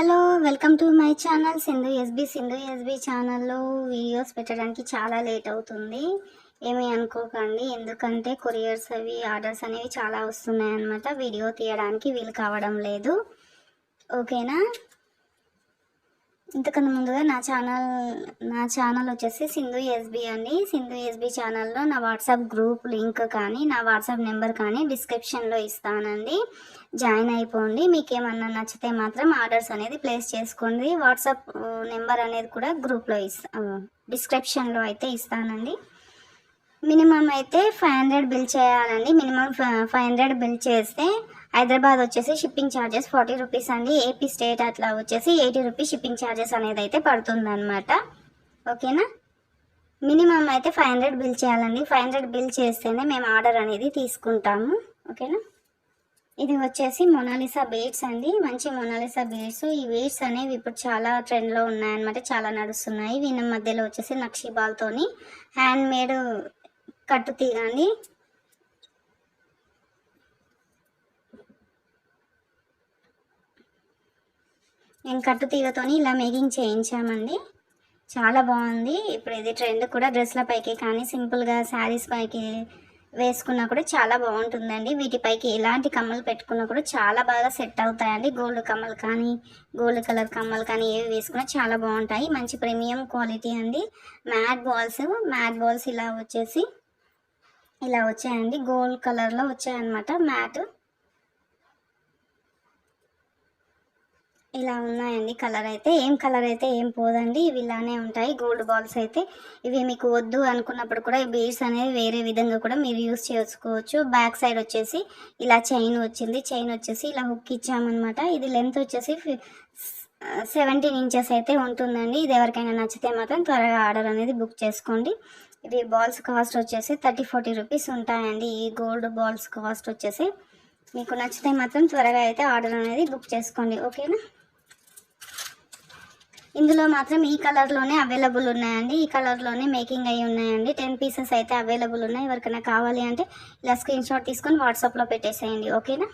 Hello welcome to my channel Sindhu SB Sindhu SB ఛానల్లో videos పెట్టడానికి చాలా late అవుతుంది. ఏమీ అనుకోకండి ఎందుకంటే కొరియర్స్ అవి ఆర్డర్స్ అనేవి చాలా వస్తున్నాయి అన్నమాట వీడియో తీయడానికి వీలు కావడం లేదు. ఓకేనా? ఇంతకన్నా ముందుగా నా ఛానల్ నా ఛానల్ వచ్చేసి సింధు ఎస్బి అండి. సింధు ఎస్బి ఛానల్లో నా వాట్సాప్ గ్రూప్ లింక్ కానీ నా వాట్సాప్ నెంబర్ కానీ డిస్క్రిప్షన్లో ఇస్తానండి. జాయిన్ అయిపోండి. మీకు ఏమన్నా నచ్చితే మాత్రం ఆర్డర్స్ అనేది ప్లేస్ చేసుకోండి. వాట్సాప్ నెంబర్ అనేది కూడా గ్రూప్లో ఇస్తా డిస్క్రిప్షన్లో అయితే ఇస్తానండి. మినిమం అయితే ఫైవ్ హండ్రెడ్ బిల్ చేయాలండి. మినిమం ఫైవ్ హండ్రెడ్ బిల్ చేస్తే హైదరాబాద్ వచ్చేసి షిప్పింగ్ ఛార్జెస్ ఫార్టీ రూపీస్ అండి. ఏపీ స్టేట్ అట్లా వచ్చేసి ఎయిటీ రూపీస్ షిప్పింగ్ ఛార్జెస్ అనేది అయితే పడుతుంది ఓకేనా? మినిమం అయితే ఫైవ్ హండ్రెడ్ బిల్ చేయాలండి. ఫైవ్ హండ్రెడ్ బిల్ చేస్తేనే మేము ఆర్డర్ అనేది తీసుకుంటాము. ఓకేనా? ఇది వచ్చేసి మొనాలిసా బీడ్స్ అండి. మంచి మొనాలిసా బీడ్స్. ఈ బీడ్స్ అనేవి ఇప్పుడు చాలా ట్రెండ్లో ఉన్నాయన్నమాట. చాలా నడుస్తున్నాయి. వీళ్ళ మధ్యలో వచ్చేసి నక్షిబాల్తోని హ్యాండ్ మేడ్ కట్టు తీగండి నేను కట్టు తీగతోని ఇలా మేకింగ్ చేయించామండి. చాలా బాగుంది. ఇప్పుడు ఇది ట్రెండ్ కూడా డ్రెస్ల పైకి కానీ సింపుల్గా శారీస్ పైకి వేసుకున్నా కూడా చాలా బాగుంటుందండి. వీటిపైకి ఎలాంటి కమ్మలు పెట్టుకున్నా కూడా చాలా బాగా సెట్ అవుతాయండి. గోల్డ్ కమ్మలు కానీ గోల్డ్ కలర్ కమ్మలు కానీ ఏవి వేసుకున్నా చాలా బాగుంటాయి. మంచి ప్రీమియం క్వాలిటీ అండి. మ్యాట్ బాల్స్ మ్యాట్ బాల్స్ ఇలా వచ్చేసి ఇలా వచ్చాయండి. గోల్డ్ కలర్లో వచ్చాయన్నమాట మ్యాట్. ఇలా ఉన్నాయండి. కలర్ అయితే ఏం కలర్ అయితే ఏం పోదండి. ఇవి ఇలానే ఉంటాయి. గోల్డ్ బాల్స్ అయితే ఇవి మీకు వద్దు అనుకున్నప్పుడు కూడా ఈ బీడ్స్ అనేవి వేరే విధంగా కూడా మీరు యూస్ చేసుకోవచ్చు. బ్యాక్ సైడ్ వచ్చేసి ఇలా చైన్ వచ్చింది. చైన్ వచ్చేసి ఇలా హుక్ ఇచ్చామన్నమాట. ఇది లెంత్ వచ్చేసి సెవెంటీన్ ఇంచెస్ అయితే ఉంటుందండి. ఇది ఎవరికైనా నచ్చితే మాత్రం త్వరగా ఆర్డర్ అనేది బుక్ చేసుకోండి. ఇవి బాల్స్ కాస్ట్ వచ్చేసి థర్టీ ఫార్టీ రూపీస్ ఉంటాయండి. ఈ గోల్డ్ బాల్స్ కాస్ట్ వచ్చేసి మీకు నచ్చితే మాత్రం త్వరగా అయితే ఆర్డర్ అనేది బుక్ చేసుకోండి. ఓకేనా ఇందులో మాత్రం ఈ కలర్లోనే అవైలబుల్ ఉన్నాయండి. ఈ కలర్లోనే మేకింగ్ అయి ఉన్నాయండి. టెన్ పీసెస్ అయితే అవైలబుల్ ఉన్నాయి. ఎవరికైనా కావాలి అంటే ఇలా స్క్రీన్ షాట్ తీసుకొని వాట్సాప్లో పెట్టేసేయండి. ఓకేనా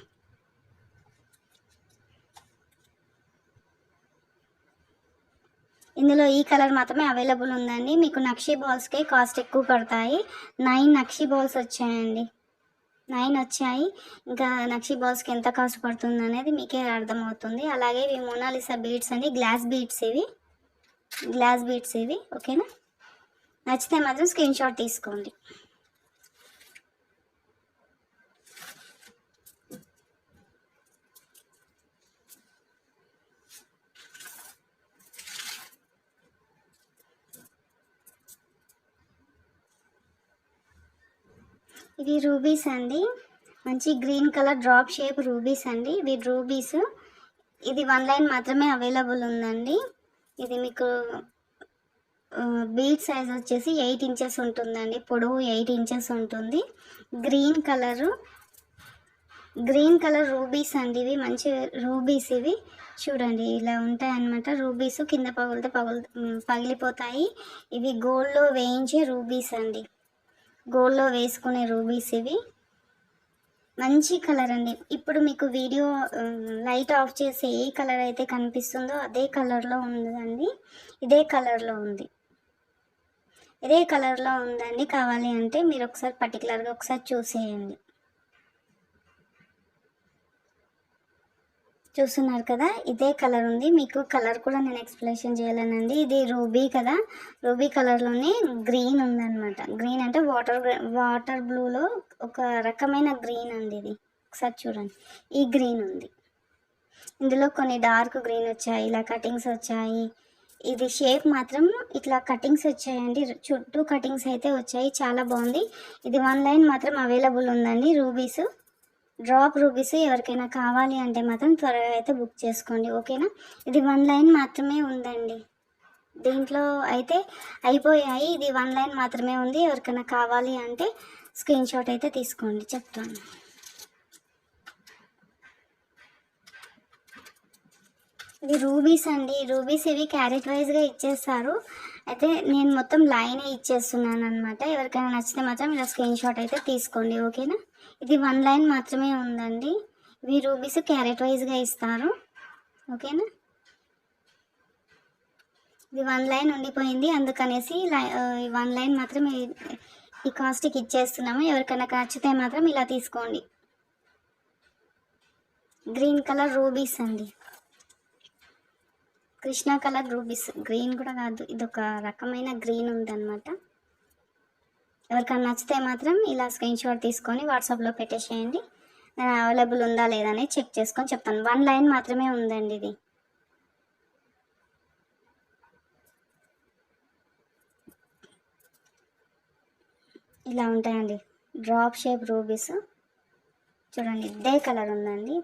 ఇందులో ఈ కలర్ మాత్రమే అవైలబుల్ ఉందండి. మీకు నక్షి బాల్స్కే కాస్ట్ ఎక్కువ పడతాయి. నైన్ నక్షి బాల్స్ వచ్చాయండి. నైన్ వచ్చాయి. ఇంకా నక్షి బాల్స్కి ఎంత కాస్ట్ పడుతుంది అనేది మీకే అర్థమవుతుంది. అలాగే ఇవి మోనాలిసా బీడ్స్ అండి. గ్లాస్ బీడ్స్ ఇవి. గ్లాస్ బీడ్స్ ఇవి. ఓకేనా? నచ్చితే మాత్రం స్క్రీన్ షాట్ తీసుకోండి. ఇది రూబీస్ అండి. మంచి green colour drop shape rubies అండి. ఇవి రూబీస్. ఇది వన్ లైన్ మాత్రమే అవైలబుల్ ఉందండి. ఇది మీకు బీట్ సైజ్ వచ్చేసి ఎయిట్ ఇంచెస్ ఉంటుందండి. పొడవు ఎయిట్ ఇంచెస్ ఉంటుంది. Green colour green colour rubies అండి ఇవి. మంచి రూబీస్ ఇవి. చూడండి ఇలా ఉంటాయి అన్నమాట రూబీస్ కింద పగులితే పగులు పగిలిపోతాయి. ఇవి గోల్డ్లో వేయించే రూబీస్ అండి. గోల్డ్లో వేసుకునే రూబీస్ ఇవి. మంచి కలర్ అండి. ఇప్పుడు మీకు వీడియో లైట్ ఆఫ్ చేసి ఏ కలర్ అయితే కనిపిస్తుందో అదే కలర్లో ఉందండి. ఇదే కలర్లో ఉంది. ఇదే కలర్లో ఉందండి. కావాలి అంటే మీరు ఒకసారి పర్టికులర్గా ఒకసారి చూసేయండి. చూస్తున్నారు కదా ఇదే కలర్ ఉంది. మీకు కలర్ కూడా నేను ఎక్స్ప్లెనేషన్ చేయాలనండి. ఇది రూబీ కదా. రూబీ కలర్లోనే గ్రీన్ ఉందన్నమాట. గ్రీన్ అంటే వాటర్ వాటర్ బ్లూలో ఒక రకమైన గ్రీన్ అండి ఇది. ఒకసారి చూడండి. ఈ గ్రీన్ ఉంది. ఇందులో కొన్ని డార్క్ గ్రీన్ వచ్చాయి ఇలా కటింగ్స్ వచ్చాయి. ఇది షేప్ మాత్రం ఇట్లా కటింగ్స్ వచ్చాయండి. చుట్టూ కటింగ్స్ అయితే వచ్చాయి. చాలా బాగుంది. ఇది వన్ లైన్ మాత్రం అవైలబుల్ ఉందండి రూబీస్. డ్రాప్ రూబీస్ ఎవరికైనా కావాలి అంటే మాత్రం త్వరగా అయితే బుక్ చేసుకోండి ఓకేనా? ఇది వన్ లైన్ మాత్రమే ఉందండి. దీంట్లో అయితే అయిపోయాయి. ఇది వన్ లైన్ మాత్రమే ఉంది. ఎవరికైనా కావాలి అంటే స్క్రీన్ షాట్ అయితే తీసుకోండి. చెప్తాను. ఇది రూబీస్ అండి. రూబీస్ ఇవి క్యారెట్ వైజ్గా ఇచ్చేస్తారు. అయితే నేను మొత్తం లైనే ఇచ్చేస్తున్నాను అనమాట ఎవరికైనా నచ్చితే మాత్రం ఇలా స్క్రీన్ షాట్ అయితే తీసుకోండి ఓకేనా? ఇది వన్ లైన్ మాత్రమే ఉందండి. ఇవి రూబీస్ క్యారెట్ వైజ్గా ఇస్తారు. ఓకేనా? ఇది వన్ లైన్ ఉండిపోయింది. అందుకనేసి లై- వన్ లైన్ మాత్రం ఈ- కాస్ట్కి ఇచ్చేస్తున్నాము. ఎవరికైనా ఖర్చుతే మాత్రం ఇలా తీసుకోండి. గ్రీన్ కలర్ రూబీస్ అండి. Krishna colour rubies. గ్రీన్ కూడా కాదు. ఇది ఒక రకమైన గ్రీన్ ఉందన్నమాట. ఎవరికైనా నచ్చితే మాత్రం ఇలా స్క్రీన్ షాట్ తీసుకొని వాట్సాప్లో పెట్టేసేయండి. నేను అవైలబుల్ ఉందా లేదా అనేది చెక్ చేసుకొని చెప్తాను. వన్ లైన్ మాత్రమే ఉందండి ఇది. ఇలా ఉంటాయండి. డ్రాప్ షేప్ రూబీస్ చూడండి ఇదే కలర్ ఉందండి.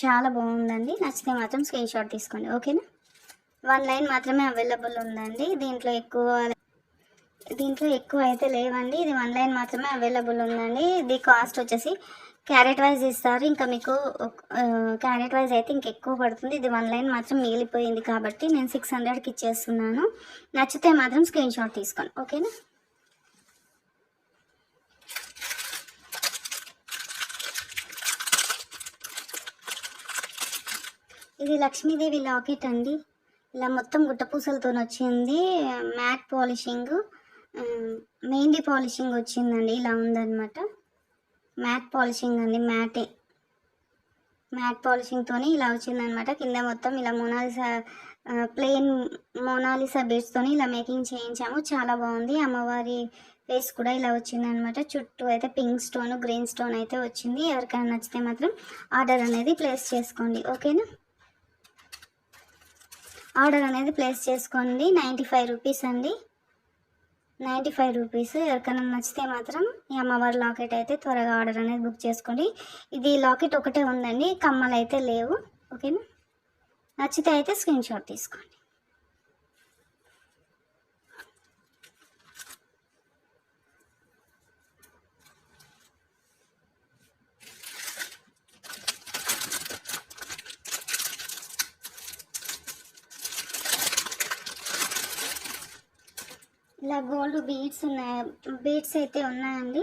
చాలా బాగుందండి. నచ్చితే మాత్రం స్క్రీన్ షాట్ తీసుకోండి. ఓకేనా వన్ లైన్ మాత్రమే అవైలబుల్ ఉందండి. దీంట్లో ఎక్కువ దీంట్లో ఎక్కువ అయితే లేవండి. ఇది వన్ లైన్ మాత్రమే అవైలబుల్ ఉందండి. ఇది కాస్ట్ వచ్చేసి క్యారెట్ వైజ్ ఇస్తారు. ఇంకా మీకు క్యారెట్ వైజ్ అయితే ఇంక ఎక్కువ పడుతుంది. ఇది వన్ లైన్ మాత్రం మిగిలిపోయింది కాబట్టి నేను సిక్స్ హండ్రెడ్కి ఇచ్చేస్తున్నాను. నచ్చితే మాత్రం స్క్రీన్ షాట్ తీసుకోండి. ఓకేనా? ఇది లక్ష్మీదేవి లాకెట్ అండి. ఇలా మొత్తం గుట్టపూసలతో వచ్చింది మ్యాట్ పాలిషింగ్ మెహందీ పాలిషింగ్ వచ్చిందండి ఇలా ఉందన్నమాట. మ్యాట్ పాలిషింగ్ అండి మ్యాటే. మ్యాట్ పాలిషింగ్తోని ఇలా వచ్చిందనమాట కింద మొత్తం ఇలా మొనాలిసా ప్లెయిన్ మోనాలిసా బీడ్స్తోని ఇలా మేకింగ్ చేయించాము. చాలా బాగుంది. అమ్మవారి ఫేస్ కూడా ఇలా వచ్చిందనమాట చుట్టూ అయితే పింక్ స్టోన్ గ్రీన్ స్టోన్ అయితే వచ్చింది. ఎవరికైనా నచ్చితే మాత్రం ఆర్డర్ అనేది ప్లేస్ చేసుకోండి. ఓకేనా? ఆర్డర్ అనేది ప్లేస్ చేసుకోండి. నైంటీ ఫైవ్ రూపీస్ అండి. Ninety five rupees. ఎవరికైనా నచ్చితే మాత్రం ఈ అమ్మవారి లాకెట్ అయితే త్వరగా ఆర్డర్ అనేది బుక్ చేసుకోండి. ఇది లాకెట్ ఒకటే ఉందండి. కమ్మలు అయితే లేవు. ఓకేనా? నచ్చితే అయితే స్క్రీన్ షాట్ తీసుకోండి. ఇలా గోల్డ్ బీడ్స్ ఉన్నాయి. బీడ్స్ అయితే ఉన్నాయండి.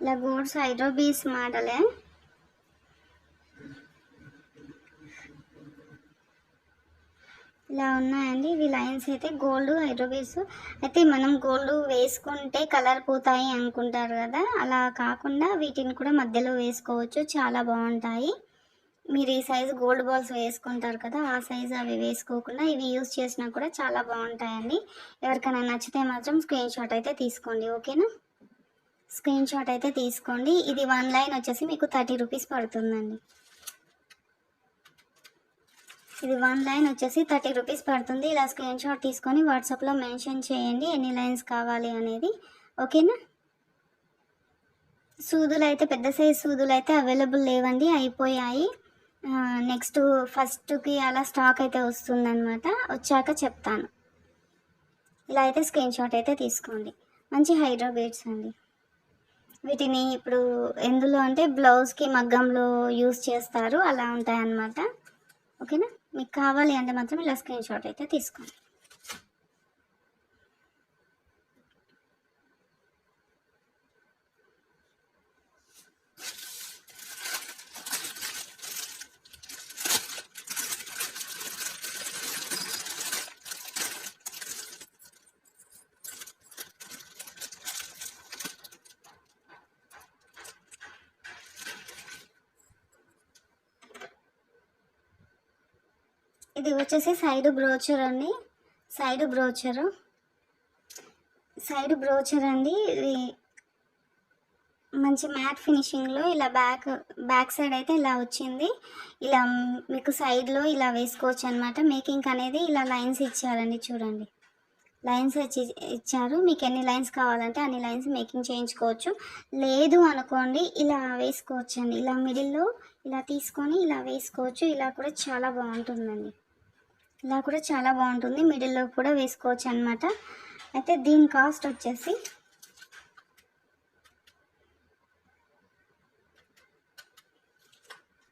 ఇలా గోల్డ్స్ హైడ్రో బీడ్స్ మోడలే ఇలా ఉన్నాయండి. ఇవి లైన్స్ అయితే గోల్డ్ హైడ్రోబీడ్స్ అయితే మనం గోల్డ్ వేసుకుంటే కలర్ పోతాయి అనుకుంటారు కదా. అలా కాకుండా వీటిని కూడా మధ్యలో వేసుకోవచ్చు. చాలా బాగుంటాయి. మీరు ఈ సైజు గోల్డ్ బాల్స్ వేసుకుంటారు కదా ఆ సైజు అవి వేసుకోకుండా ఇవి యూస్ చేసినా కూడా చాలా బాగుంటాయండి. ఎవరికైనా నచ్చితే మాత్రం స్క్రీన్ షాట్ అయితే తీసుకోండి ఓకేనా స్క్రీన్ షాట్ అయితే తీసుకోండి. ఇది వన్ లైన్ వచ్చేసి మీకు థర్టీ రూపీస్ పడుతుందండి. ఇది వన్ లైన్ వచ్చేసి థర్టీ రూపీస్ పడుతుంది. ఇలా స్క్రీన్ షాట్ తీసుకొని వాట్సాప్లో మెన్షన్ చేయండి ఎన్ని లైన్స్ కావాలి అనేది ఓకేనా సూదులు అయితే పెద్ద సైజ్ సూదులు అయితే అవైలబుల్ లేవండి అయిపోయాయి. నెక్స్ట్ ఫస్ట్కి అలా స్టాక్ అయితే వస్తుందన్నమాట. వచ్చాక చెప్తాను. ఇలా అయితే స్క్రీన్ షాట్ అయితే తీసుకోండి. మంచి హైడ్రో బీడ్స్ అండి. వీటిని ఇప్పుడు ఎందులో అంటే బ్లౌజ్కి మగ్గంలో యూస్ చేస్తారు. అలా ఉంటాయన్నమాట. ఓకేనా? మీకు కావాలి అంటే మాత్రం ఇలా స్క్రీన్ షాట్ అయితే తీసుకోండి. ఇది వచ్చేసి సైడ్ బ్రోచర్ అండి. Side brooch. సైడ్ బ్రోచర్ అండి. ఇది మంచి మ్యాట్ ఫినిషింగ్లో ఇలా బ్యాక్ బ్యాక్ సైడ్ అయితే ఇలా వచ్చింది. ఇలా మీకు సైడ్లో ఇలా వేసుకోవచ్చు అనమాట మేకింగ్ అనేది ఇలా లైన్స్ ఇచ్చారండి చూడండి. లైన్స్ వచ్చి ఇచ్చారు. మీకు ఎన్ని లైన్స్ కావాలంటే అన్ని లైన్స్ మేకింగ్ చేయించుకోవచ్చు. లేదు అనుకోండి ఇలా వేసుకోవచ్చు అండి ఇలా మిడిల్లో ఇలా తీసుకొని ఇలా వేసుకోవచ్చు. ఇలా కూడా చాలా బాగుంటుందండి. ఇలా కూడా చాలా బాగుంటుంది. మిడిల్లో కూడా వేసుకోవచ్చు అనమాట అయితే దీని కాస్ట్ వచ్చేసి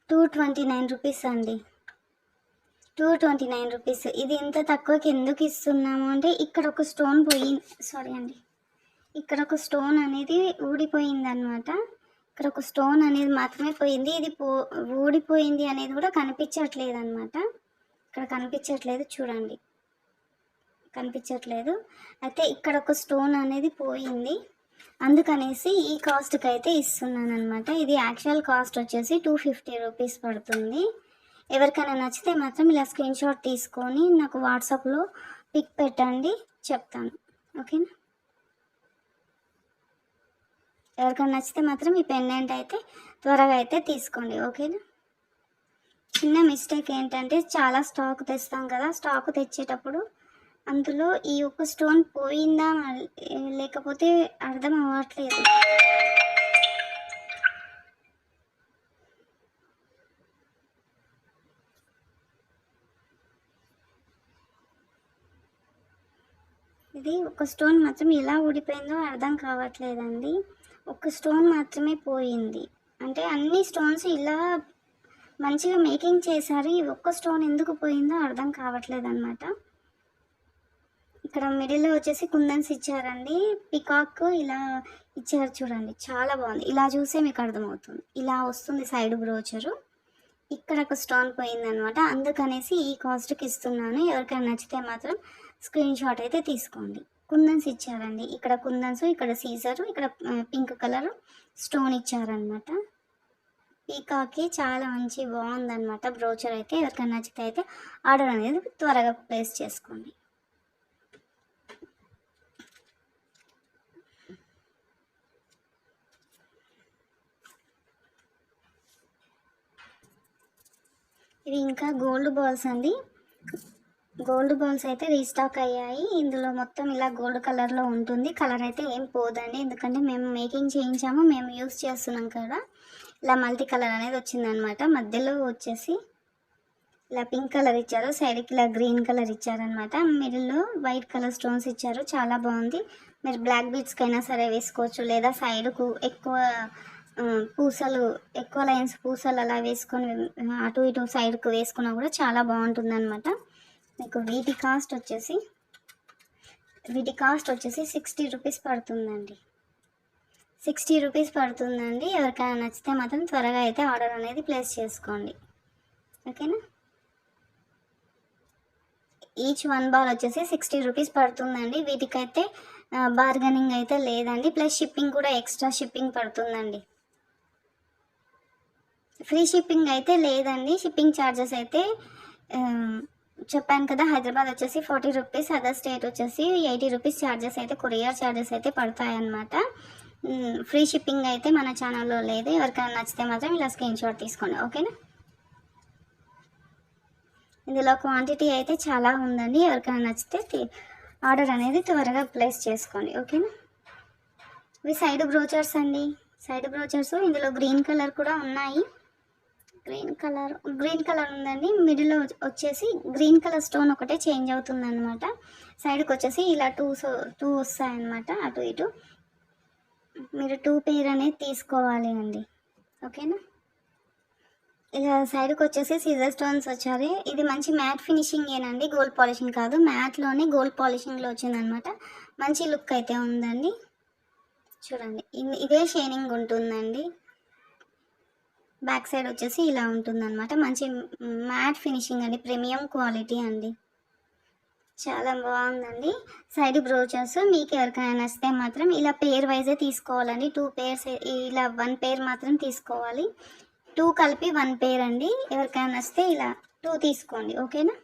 టూ ట్వంటీ నైన్ రూపీస్ అండి. Two twenty nine rupees. ఇది ఇంత తక్కువకి ఎందుకు ఇస్తున్నాము అంటే ఇక్కడ ఒక స్టోన్ పోయి సారీ అండి ఇక్కడ ఒక స్టోన్ అనేది ఊడిపోయింది అనమాట ఇక్కడ ఒక స్టోన్ అనేది మాత్రమే పోయింది. ఇది పో ఊడిపోయింది అనేది కూడా కనిపించట్లేదు అనమాట ఇక్కడ కనిపించట్లేదు చూడండి. కనిపించట్లేదు. అయితే ఇక్కడ ఒక స్టోన్ అనేది పోయింది. అందుకనేసి ఈ కాస్ట్కి అయితే ఇస్తున్నాను అనమాట ఇది యాక్చువల్ కాస్ట్ వచ్చేసి టూ ఫిఫ్టీ రూపీస్ పడుతుంది. ఎవరికైనా నచ్చితే మాత్రం ఇలా స్క్రీన్ షాట్ తీసుకొని నాకు వాట్సాప్లో పిక్ పెట్టండి చెప్తాను. ఓకేనా? ఎవరికైనా నచ్చితే మాత్రం ఈ పెండెంట్ అయితే త్వరగా అయితే తీసుకోండి. ఓకేనా? చిన్న మిస్టేక్ ఏంటంటే చాలా స్టాక్ తెస్తాం కదా స్టాక్ తెచ్చేటప్పుడు అందులో ఈ ఒక్క స్టోన్ పోయిందా లేకపోతే అర్థం అవ్వట్లేదు. ఇది ఒక స్టోన్ మాత్రం ఎలా ఊడిపోయిందో అర్థం కావట్లేదండి. ఒక స్టోన్ మాత్రమే పోయింది. అంటే అన్ని స్టోన్స్ ఇలా మంచిగా మేకింగ్ చేశారు. ఈ ఒక్క స్టోన్ ఎందుకు పోయిందో అర్థం కావట్లేదు అనమాట ఇక్కడ మిడిల్లో వచ్చేసి కుందన్స్ ఇచ్చారండి. పికాక్ ఇలా ఇచ్చారు చూడండి. చాలా బాగుంది. ఇలా చూసే మీకు అర్థమవుతుంది. ఇలా వస్తుంది సైడ్ బ్రోచరు. ఇక్కడ ఒక స్టోన్ పోయిందనమాట అందుకనేసి ఈ కాస్ట్కి ఇస్తున్నాను. ఎవరికైనా నచ్చితే మాత్రం స్క్రీన్ షాట్ అయితే తీసుకోండి. కుందన్స్ ఇచ్చారండి. ఇక్కడ కుందన్స్ ఇక్కడ సీజరు ఇక్కడ పింక్ కలర్ స్టోన్ ఇచ్చారనమాట పీకాకి చాలా మంచి బాగుందన్నమాట. బ్రోచర్ అయితే ఎవరికైనా నచ్చితే అయితే ఆర్డర్ అనేది త్వరగా ప్లేస్ చేసుకోండి. ఇవి ఇంకా గోల్డ్ బాల్స్ అండి. గోల్డ్ బాల్స్ అయితే రీస్టాక్ అయ్యాయి. ఇందులో మొత్తం ఇలా గోల్డ్ కలర్లో ఉంటుంది. కలర్ అయితే ఏం పోదండి. ఎందుకంటే మేము మేకింగ్ చేయించాము. మేము యూస్ చేస్తున్నాం కదా. ఇలా మల్టీ కలర్ అనేది వచ్చిందనమాట. మధ్యలో వచ్చేసి ఇలా పింక్ కలర్ ఇచ్చారు. సైడ్కి ఇలా గ్రీన్ కలర్ ఇచ్చారనమాట. మిడిల్లో వైట్ కలర్ స్టోన్స్ ఇచ్చారు. చాలా బాగుంది. మీరు బ్లాక్ బీట్స్కైనా అయినా సరే వేసుకోవచ్చు. లేదా సైడ్కు ఎక్కువ పూసలు ఎక్కువ లైన్స్ పూసలు అలా వేసుకొని అటు ఇటు సైడ్కు వేసుకున్నా కూడా చాలా బాగుంటుంది అనమాట మీకు వీటి కాస్ట్ వచ్చేసి వీటి కాస్ట్ వచ్చేసి సిక్స్టీ రూపీస్ పడుతుందండి. సిక్స్టీ రూపీస్ పడుతుందండి. ఎవరికైనా నచ్చితే మాత్రం త్వరగా అయితే ఆర్డర్ అనేది ప్లేస్ చేసుకోండి. ఓకేనా? ఈచ్ వన్ బాల్ వచ్చేసి సిక్స్టీ రూపీస్ పడుతుందండి. వీటికైతే బార్గెనింగ్ అయితే లేదండి. ప్లస్ షిప్పింగ్ కూడా ఎక్స్ట్రా షిప్పింగ్ పడుతుందండి. ఫ్రీ షిప్పింగ్ అయితే లేదండి. షిప్పింగ్ ఛార్జెస్ అయితే చెప్పాను కదా హైదరాబాద్ వచ్చేసి ఫార్టీ రూపీస్ అదర్ స్టేట్ వచ్చేసి ఎయిటీ రూపీస్ ఛార్జెస్ అయితే కొరియర్ ఛార్జెస్ అయితే పడతాయన్నమాట. అన్నమాట ఫ్రీ షిప్పింగ్ అయితే మన ఛానల్లో లేదు. ఎవరికైనా నచ్చితే మాత్రం ఇలా స్క్రీన్ షాట్ తీసుకోండి. ఓకేనా? ఇందులో క్వాంటిటీ అయితే చాలా ఉందండి. ఎవరికైనా నచ్చితే ఆర్డర్ అనేది త్వరగా ప్లేస్ చేసుకోండి. ఓకేనా? ఇవి సైడ్ బ్రోచర్స్ అండి. సైడ్ బ్రోచర్స్ ఇందులో గ్రీన్ కలర్ కూడా ఉన్నాయి. గ్రీన్ కలర్ గ్రీన్ కలర్ ఉందండి. మిడిల్లో వచ్చేసి గ్రీన్ కలర్ స్టోన్ ఒకటే చేంజ్ అవుతుంది అనమాట సైడ్కి వచ్చేసి ఇలా టూ టూ వస్తాయన్నమాట. అటు ఇటు. మీరు టూ పేర్ అనేది తీసుకోవాలి అండి. ఓకేనా? ఇలా సైడ్కి వచ్చేసి సీజర్ స్టోన్స్ వచ్చారు ఇది మంచి మ్యాట్ ఫినిషింగ్ ఏనండి గోల్డ్ పాలిషింగ్ కాదు. మ్యాట్లోనే గోల్డ్ పాలిషింగ్లో వచ్చిందనమాట మంచి లుక్ అయితే ఉందండి. చూడండి. ఇదే షైనింగ్ ఉంటుందండి. బ్యాక్ సైడ్ వచ్చేసి ఇలా ఉంటుందన్నమాట. మంచి మ్యాట్ ఫినిషింగ్ అండి. ప్రీమియం క్వాలిటీ అండి. చాలా బాగుందండి. సైడ్ బ్రోచర్స్ మీకు ఎవరికైనా నచ్చితే మాత్రం ఇలా పేర్ వైజే తీసుకోవాలండి. టూ పేర్స్ ఇలా వన్ పేర్ మాత్రం తీసుకోవాలి. టూ కలిపి వన్ పేర్ అండి. ఎవరికైనా నచ్చితే ఇలా టూ తీసుకోండి. ఓకేనా?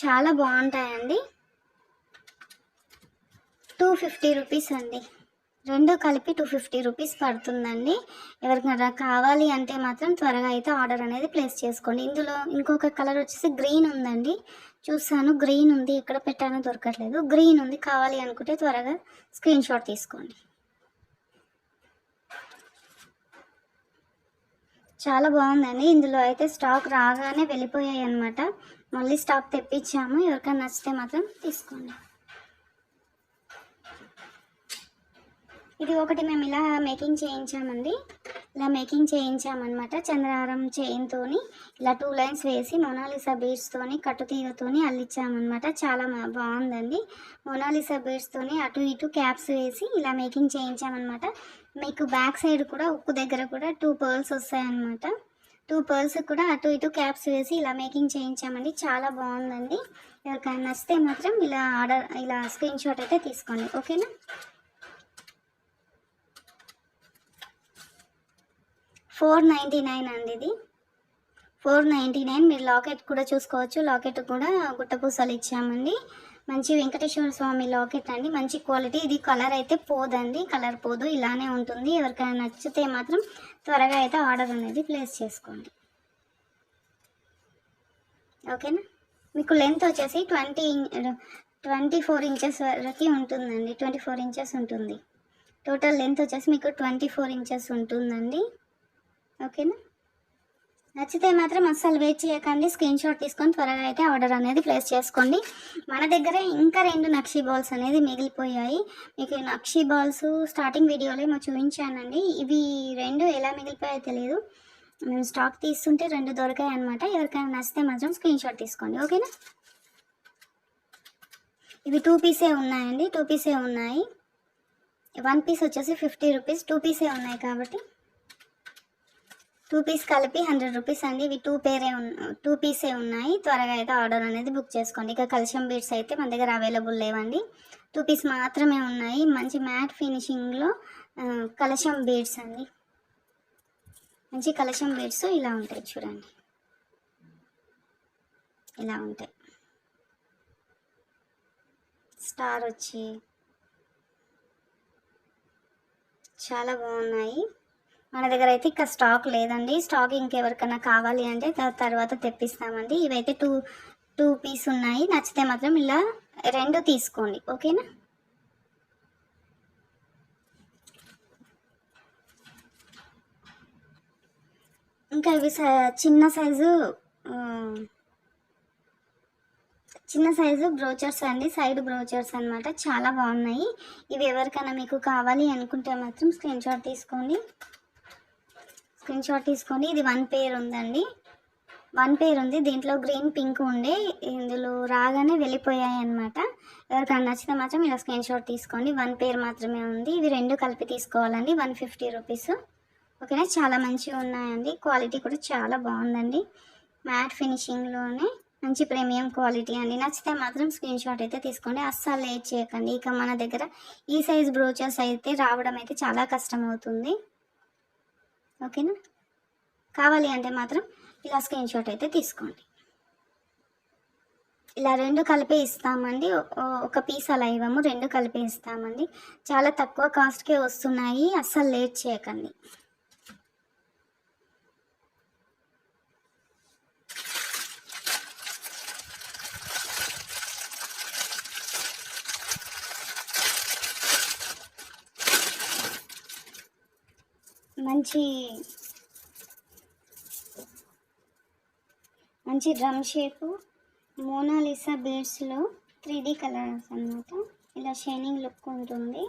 చాలా బాగుంటాయండి. టూ ఫిఫ్టీ రూపీస్ అండి. రెండు కలిపి టూ ఫిఫ్టీ రూపీస్ పడుతుందండి. ఎవరికైనా కావాలి అంటే మాత్రం త్వరగా అయితే ఆర్డర్ అనేది ప్లేస్ చేసుకోండి. ఇందులో ఇంకొక కలర్ వచ్చేసి గ్రీన్ ఉందండి. చూసాను గ్రీన్ ఉంది ఎక్కడ పెట్టానో దొరకట్లేదు. గ్రీన్ ఉంది కావాలి అనుకుంటే త్వరగా స్క్రీన్ షాట్ తీసుకోండి. చాలా బాగుందండి. ఇందులో అయితే స్టాక్ రాగానే వెళ్ళిపోయాయి అనమాట మళ్ళీ స్టాక్ తెప్పించాము. ఎవరికైనా నచ్చితే మాత్రం తీసుకోండి. ఇది ఒకటి మేము ఇలా మేకింగ్ చేయించామండి. ఇలా మేకింగ్ చేయించామన్నమాట చంద్రహారం చైన్తోని ఇలా టూ లైన్స్ వేసి మొనాలిసా బీడ్స్తో కట్టుతీగతో అల్లించామన్నమాట చాలా బాగుందండి. మొనాలిసా బీడ్స్తో అటు ఇటు క్యాప్స్ వేసి ఇలా మేకింగ్ చేయించామన్నమాట. మీకు బ్యాక్ సైడ్ కూడా ఉక్కు దగ్గర కూడా టూ పర్ల్స్ వస్తాయన్నమాట. టూ పర్ల్స్ కూడా అటు ఇటు క్యాప్స్ వేసి ఇలా మేకింగ్ చేయించామండి. చాలా బాగుందండి. ఎవరికైనా నచ్చితే మాత్రం ఇలా ఆర్డర్ ఇలా స్క్రీన్ షాట్ అయితే తీసుకోండి. ఓకేనా? ఫోర్ నైంటీ నైన్ అండి ఇది. ఫోర్ నైంటీ నైన్ మీరు లాకెట్ కూడా చూసుకోవచ్చు. లాకెట్ కూడా గుట్టపూసలు ఇచ్చామండి. మంచి వెంకటేశ్వర స్వామి లాకెట్ అండి. మంచి క్వాలిటీ. ఇది కలర్ అయితే పోదండి. కలర్ పోదు. ఇలానే ఉంటుంది. ఎవరికైనా నచ్చితే మాత్రం త్వరగా అయితే ఆర్డర్ అనేది ప్లేస్ చేసుకోండి. ఓకేనా? మీకు లెంత్ వచ్చేసి ట్వంటీ ట్వంటీ ఫోర్ ఇంచెస్ వరకు ఉంటుందండి. ట్వంటీ ఫోర్ ఇంచెస్ ఉంటుంది. టోటల్ లెంత్ వచ్చేసి మీకు ట్వంటీ ఫోర్ ఇంచెస్ ఉంటుందండి. ఓకేనా? నచ్చితే మాత్రం అస్సలు వెయిట్ చేయకండి. స్క్రీన్ షాట్ తీసుకొని త్వరగా అయితే ఆర్డర్ అనేది ప్లేస్ చేసుకోండి. మన దగ్గర ఇంకా రెండు నక్షీ బాల్స్ అనేది మిగిలిపోయాయి. మీకు నక్షీ బాల్స్ స్టార్టింగ్ వీడియోలో ఏమో చూపించానండి. ఇవి రెండు ఎలా మిగిలిపోయాయో తెలియదు మేము స్టాక్ తీస్తుంటే రెండు దొరికాయి అనమాట ఎవరికైనా నచ్చితే మాత్రం స్క్రీన్ షాట్ తీసుకోండి. ఓకేనా? ఇవి టూ పీసే ఉన్నాయండి. టూ పీసే ఉన్నాయి. వన్ పీస్ వచ్చేసి ఫిఫ్టీ రూపీస్ టూ పీసే ఉన్నాయి కాబట్టి టూ పీస్ కలిపి హండ్రెడ్ రూపీస్ అండి. ఇవి టూ పేరే టూ పీసే ఉన్నాయి. త్వరగా అయితే ఆర్డర్ అనేది బుక్ చేసుకోండి. ఇక కల్షియం బీడ్స్ అయితే మన దగ్గర అవైలబుల్ లేవండి. టూ పీస్ మాత్రమే ఉన్నాయి. మంచి మ్యాట్ ఫినిషింగ్లో కలశం బీడ్స్ అండి. మంచి కలశం బీడ్స్ ఇలా ఉంటాయి చూడండి. ఇలా ఉంటాయి. స్టార్ వచ్చి చాలా బాగున్నాయి. మన దగ్గర అయితే ఇంకా స్టాక్ లేదండి. స్టాక్ ఇంకెవరికైనా కావాలి అంటే తర్వాత తెప్పిస్తామండి. ఇవైతే టూ టూ పీస్ ఉన్నాయి. నచ్చితే మాత్రం ఇలా రెండు తీసుకోండి. ఓకేనా? ఇంకా ఇవి స- చిన్న సైజు చిన్న సైజు బ్రోచర్స్ అండి. సైడ్ బ్రోచర్స్ అనమాట చాలా బాగున్నాయి. ఇవి ఎవరికైనా మీకు కావాలి అనుకుంటే మాత్రం స్క్రీన్ షాట్ తీసుకోండి. స్క్రీన్ షాట్ తీసుకోండి ఇది వన్ పేర్ ఉందండి. వన్ పేర్ ఉంది. దీంట్లో గ్రీన్ పింక్ ఉండే. ఇందులో రాగానే వెళ్ళిపోయాయి అనమాట ఎవరికైనా నచ్చితే మాత్రం ఇలా స్క్రీన్ షాట్ తీసుకోండి. వన్ పేర్ మాత్రమే ఉంది. ఇవి రెండు కలిపి తీసుకోవాలండి. One fifty rupees. ఓకేనా? చాలా మంచిగా ఉన్నాయండి. క్వాలిటీ కూడా చాలా బాగుందండి. మ్యాట్ ఫినిషింగ్లోనే మంచి ప్రీమియం క్వాలిటీ అండి. నచ్చితే మాత్రం స్క్రీన్ షాట్ అయితే తీసుకోండి. అస్సలు లేట్ చేయకండి. ఇక మన దగ్గర ఈ సైజ్ బ్రోచర్స్ అయితే రావడం అయితే చాలా కష్టం అవుతుంది ఓకేనా? కావాలి అంటే మాత్రం ఇలా స్క్రీన్ షాట్ అయితే తీసుకోండి. ఇలా రెండు కలిపే ఇస్తామండి. ఒక పీస్ అలా ఇవ్వము రెండు కలిపే ఇస్తామండి. చాలా తక్కువ కాస్ట్కే వస్తున్నాయి. అస్సలు లేట్ చేయకండి. మంచి మంచి డ్రమ్ షేపు మోనాలిసా బీడ్స్లో త్రీ డీ కలర్స్ అన్నమాట. ఇలా షైనింగ్ లుక్ ఉంటుంది.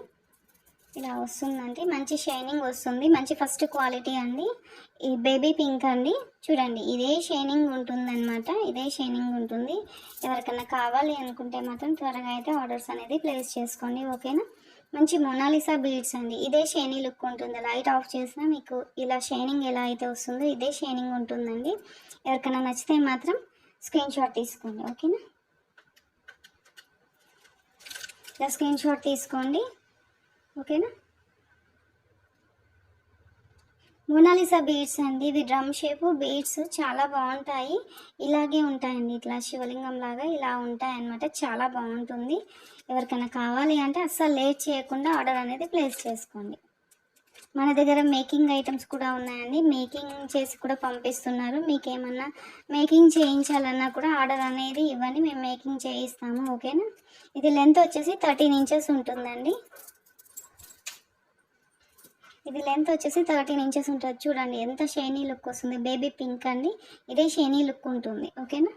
ఇలా వస్తుందండి. మంచి షైనింగ్ వస్తుంది. మంచి ఫస్ట్ క్వాలిటీ అండి. ఈ బేబీ పింక్ అండి. చూడండి ఇదే షైనింగ్ ఉంటుందన్నమాట. ఇదే షైనింగ్ ఉంటుంది. ఎవరికైనా కావాలి అనుకుంటే మాత్రం త్వరగా అయితే ఆర్డర్స్ అనేది ప్లేస్ చేసుకోండి. ఓకేనా? మంచి మొనాలిసా బీడ్స్ అండి. ఇదే షైనీ లుక్ ఉంటుంది. లైట్ ఆఫ్ చేసినా మీకు ఇలా షైనింగ్ ఎలా అయితే వస్తుందో ఇదే షైనింగ్ ఉంటుందండి. ఎవరికైనా నచ్చితే మాత్రం స్క్రీన్ షాట్ తీసుకోండి. ఓకేనా? ఇలా స్క్రీన్ షాట్ తీసుకోండి. ఓకేనా? మోనాలిసా బీడ్స్ అండి. ఇవి డ్రమ్ షేపు బీడ్స్ చాలా బాగుంటాయి. ఇలాగే ఉంటాయండి. ఇట్లా శివలింగం లాగా ఇలా ఉంటాయి అన్నమాట చాలా బాగుంటుంది. ఎవరికైనా కావాలి అంటే అస్సలు లేట్ చేయకుండా ఆర్డర్ అనేది ప్లేస్ చేసుకోండి. మన దగ్గర మేకింగ్ ఐటమ్స్ కూడా ఉన్నాయండి. మేకింగ్ చేసి కూడా పంపిస్తున్నారు. మీకు ఏమన్నా మేకింగ్ చేయించాలన్నా కూడా ఆర్డర్ అనేది ఇవ్వండి. మేము మేకింగ్ చేయిస్తాము. ఓకేనా? ఇది లెంత్ వచ్చేసి థర్టీన్ ఇంచెస్ ఉంటుందండి. ఇది లెంత్ వచ్చేసి థర్టీన్ ఇంచెస్ ఉంటుంది. చూడండి ఎంత షైనీ లుక్ వస్తుంది. బేబీ పింక్ అండి. ఇదే షైనీ లుక్ ఉంటుంది. ఓకేనా?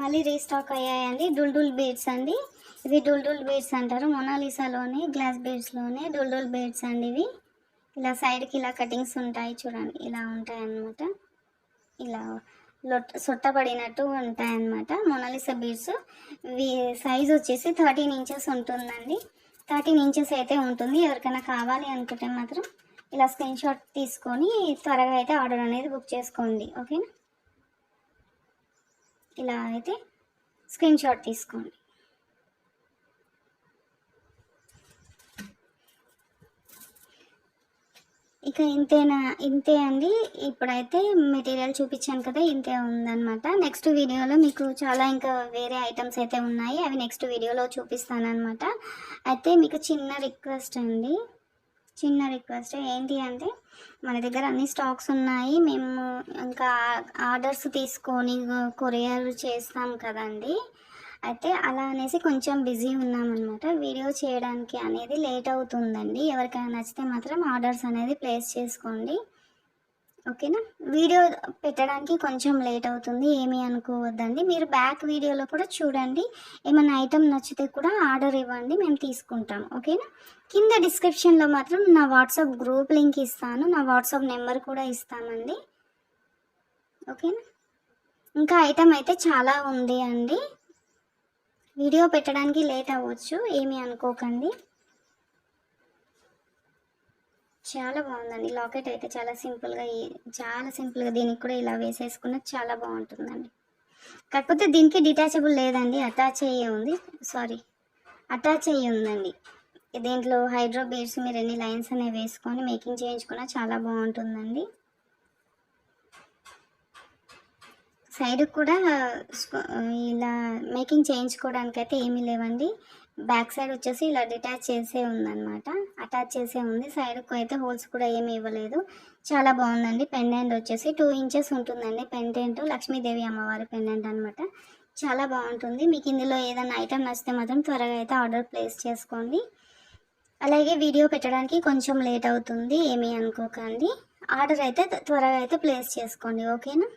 మళ్ళీ రీస్టాక్ అయ్యాయండి. డుల్డుల్ బీడ్స్ అండి. ఇవి డుల్డుల్ బీడ్స్ అంటారు. మొనాలిసాలోనే గ్లాస్ బీడ్స్లోనే డుల్డుల్ బీడ్స్ అండి ఇవి. ఇలా సైడ్కి ఇలా కటింగ్స్ ఉంటాయి చూడండి. ఇలా ఉంటాయి అన్నమాట ఇలా లొట్ సొట్టబడినట్టు ఉంటాయన్నమాట మొనాలిసా బీడ్స్. ఇవి సైజ్ వచ్చేసి థర్టీన్ ఇంచెస్ ఉంటుందండి. థర్టీన్ ఇంచెస్ అయితే ఉంటుంది. ఎవరికైనా కావాలి అనుకుంటే మాత్రం ఇలా స్క్రీన్ షాట్ తీసుకొని త్వరగా అయితే ఆర్డర్ అనేది బుక్ చేసుకోండి. ఓకేనా? ఇలా అయితే స్క్రీన్ షాట్ తీసుకోండి. ఇక ఇంతేనా ఇంతే అండి. ఇప్పుడైతే మెటీరియల్ చూపించాను కదా ఇంతే ఉందన్నమాట. నెక్స్ట్ వీడియోలో మీకు చాలా ఇంకా వేరే ఐటమ్స్ అయితే ఉన్నాయి. అవి నెక్స్ట్ వీడియోలో చూపిస్తానమాట అయితే మీకు చిన్న రిక్వెస్ట్ అండి. చిన్న రిక్వెస్ట్ ఏంటి అంటే మన దగ్గర అన్ని స్టాక్స్ ఉన్నాయి. మేము ఇంకా ఆర్డర్స్ తీసుకొని కొరియర్ చేస్తాం కదండి. అయితే అలా అనేసి కొంచెం బిజీ ఉన్నామన్నమాట. వీడియో చేయడానికి అనేది లేట్ అవుతుందండి. ఎవరికైనా నచ్చితే మాత్రం ఆర్డర్స్ అనేది ప్లేస్ చేసుకోండి. ఓకేనా? వీడియో పెట్టడానికి కొంచెం లేట్ అవుతుంది ఏమీ అనుకోవద్దండి. మీరు బ్యాక్ వీడియోలో కూడా చూడండి. ఏమైనా ఐటమ్ నచ్చితే కూడా ఆర్డర్ ఇవ్వండి మేము తీసుకుంటాం. ఓకేనా? కింద డిస్క్రిప్షన్లో మాత్రం నా వాట్సాప్ గ్రూప్ లింక్ ఇస్తాను. నా వాట్సాప్ నెంబర్ కూడా ఇస్తామండి. ఓకేనా? ఇంకా ఐటమ్ అయితే చాలా ఉంది అండి. వీడియో పెట్టడానికి లేట్ అవ్వచ్చు ఏమీ అనుకోకండి. చాలా బాగుందండి. లాకెట్ అయితే చాలా సింపుల్గా చాలా సింపుల్గా దీనికి కూడా ఇలా వేసేసుకున్న చాలా బాగుంటుందండి. కాకపోతే దీనికి డిటాచబుల్ లేదండి. అటాచ్ అయ్యి ఉంది. సారీ అటాచ్ అయ్యి ఉందండి. దీంట్లో హైడ్రో బీడ్స్ మీరు ఎన్ని లైన్స్ అనేవి వేసుకొని మేకింగ్ చేయించుకున్నా చాలా బాగుంటుందండి. సైడ్ కూడా ఇలా మేకింగ్ చేయించుకోవడానికి అయితే ఏమీ లేవండి. బ్యాక్ సైడ్ వచ్చేసి ఇలా డిటాచ్ చేసే ఉందన్నమాట. అటాచ్ చేసే ఉంది. సైడ్కు అయితే హోల్స్ కూడా ఏమి ఇవ్వలేదు. చాలా బాగుందండి. పెండెంట్ వచ్చేసి టూ ఇంచెస్ ఉంటుందండి. పెండెంట్ లక్ష్మీదేవి అమ్మవారి పెండెంట్ అనమాట చాలా బాగుంటుంది. మీకు ఇందులో ఏదైనా ఐటమ్ నచ్చితే మాత్రం త్వరగా అయితే ఆర్డర్ ప్లేస్ చేసుకోండి. అలాగే వీడియో పెట్టడానికి కొంచెం లేట్ అవుతుంది. ఏమీ అనుకోకండి. ఆర్డర్ అయితే త్వరగా అయితే ప్లేస్ చేసుకోండి. ఓకేనా?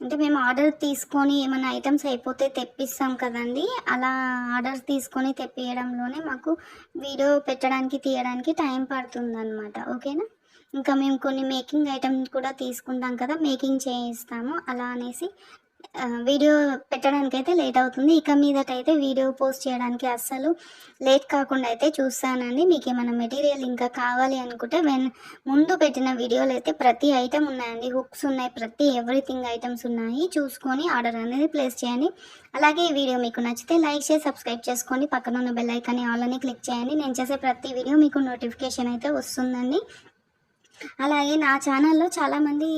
అంటే మేము ఆర్డర్ తీసుకొని ఏమైనా ఐటమ్స్ అయిపోతే తెప్పిస్తాం కదండి. అలా ఆర్డర్ తీసుకొని తెప్పియడంలోనే మాకు వీడియో పెట్టడానికి తీయడానికి టైం పడుతుందన్నమాట. ఓకేనా? ఇంకా మేము కొన్ని మేకింగ్ ఐటమ్స్ కూడా తీసుకుంటాం కదా మేకింగ్ చేయిస్తాము. అలా అనేసి వీడియో పెట్టడానికి అయితే లేట్ అవుతుంది. ఇక మీదట అయితే వీడియో పోస్ట్ చేయడానికి అస్సలు లేట్ కాకుండా అయితే చూస్తానండి. మీకు ఏమైనా మెటీరియల్ ఇంకా కావాలి అనుకుంటే వెన్ ముందు పెట్టిన వీడియోలు అయితే ప్రతి ఐటమ్ ఉన్నాయండి. హుక్స్ ఉన్నాయి ప్రతి ఎవ్రీథింగ్ ఐటమ్స్ ఉన్నాయి. చూసుకొని ఆర్డర్ అనేది ప్లేస్ చేయండి. అలాగే ఈ వీడియో మీకు నచ్చితే లైక్ చేసి సబ్స్క్రైబ్ చేసుకోండి. పక్కన ఉన్న బెల్ ఐకాన్ని ఆల్ అని క్లిక్ చేయండి. నేను చేసే ప్రతి వీడియో మీకు నోటిఫికేషన్ అయితే వస్తుందండి. అలాగే నా ఛానల్లో చాలామంది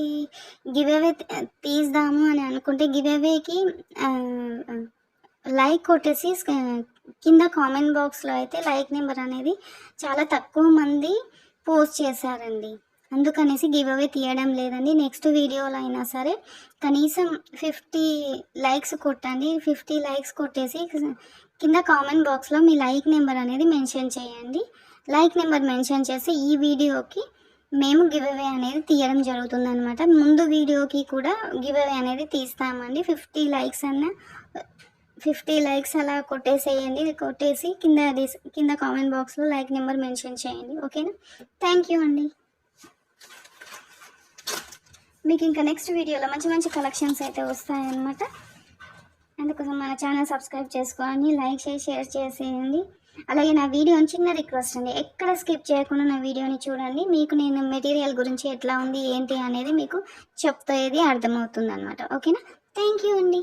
గివ్ అవే తీద్దాము అని అనుకుంటే గివ్ అవేకి లైక్ కొట్టేసి కింద కామెంట్ బాక్స్లో అయితే లైక్ నెంబర్ అనేది చాలా తక్కువ మంది పోస్ట్ చేశారండి. అందుకనేసి గివ్ అవే తీయడం లేదండి. నెక్స్ట్ వీడియోలో అయినా సరే కనీసం ఫిఫ్టీ లైక్స్ కొట్టండి. ఫిఫ్టీ లైక్స్ కొట్టేసి కింద కామెంట్ బాక్స్లో మీ లైక్ నెంబర్ అనేది మెన్షన్ చేయండి. లైక్ నెంబర్ మెన్షన్ చేసి ఈ వీడియోకి మేము గివ్ అవే అనేది తీయడం జరుగుతుంది అనమాట ముందు వీడియోకి కూడా గివ్ అవే అనేది తీస్తామండి. ఫిఫ్టీ లైక్స్ అన్న ఫిఫ్టీ లైక్స్ అలా కొట్టేసేయండి. కొట్టేసి కింద కింద కామెంట్ బాక్స్లో లైక్ నెంబర్ మెన్షన్ చేయండి. ఓకేనా? థ్యాంక్ యూ అండి. మీకు ఇంకా నెక్స్ట్ వీడియోలో మంచి మంచి కలెక్షన్స్ అయితే వస్తాయన్నమాట. అందుకోసం మన ఛానల్ సబ్స్క్రైబ్ చేసుకోండి. లైక్ చేసి షేర్ చేసేయండి. అలాగే నా వీడియోని చిన్న రిక్వెస్ట్ అండి. ఎక్కడ స్కిప్ చేయకుండా నా వీడియోని చూడండి. మీకు నేను మెటీరియల్ గురించి ఎట్లా ఉంది ఏంటి అనేది మీకు చెప్తే అర్థమవుతుంది అనమాట ఓకేనా? థ్యాంక్ యూ అండి.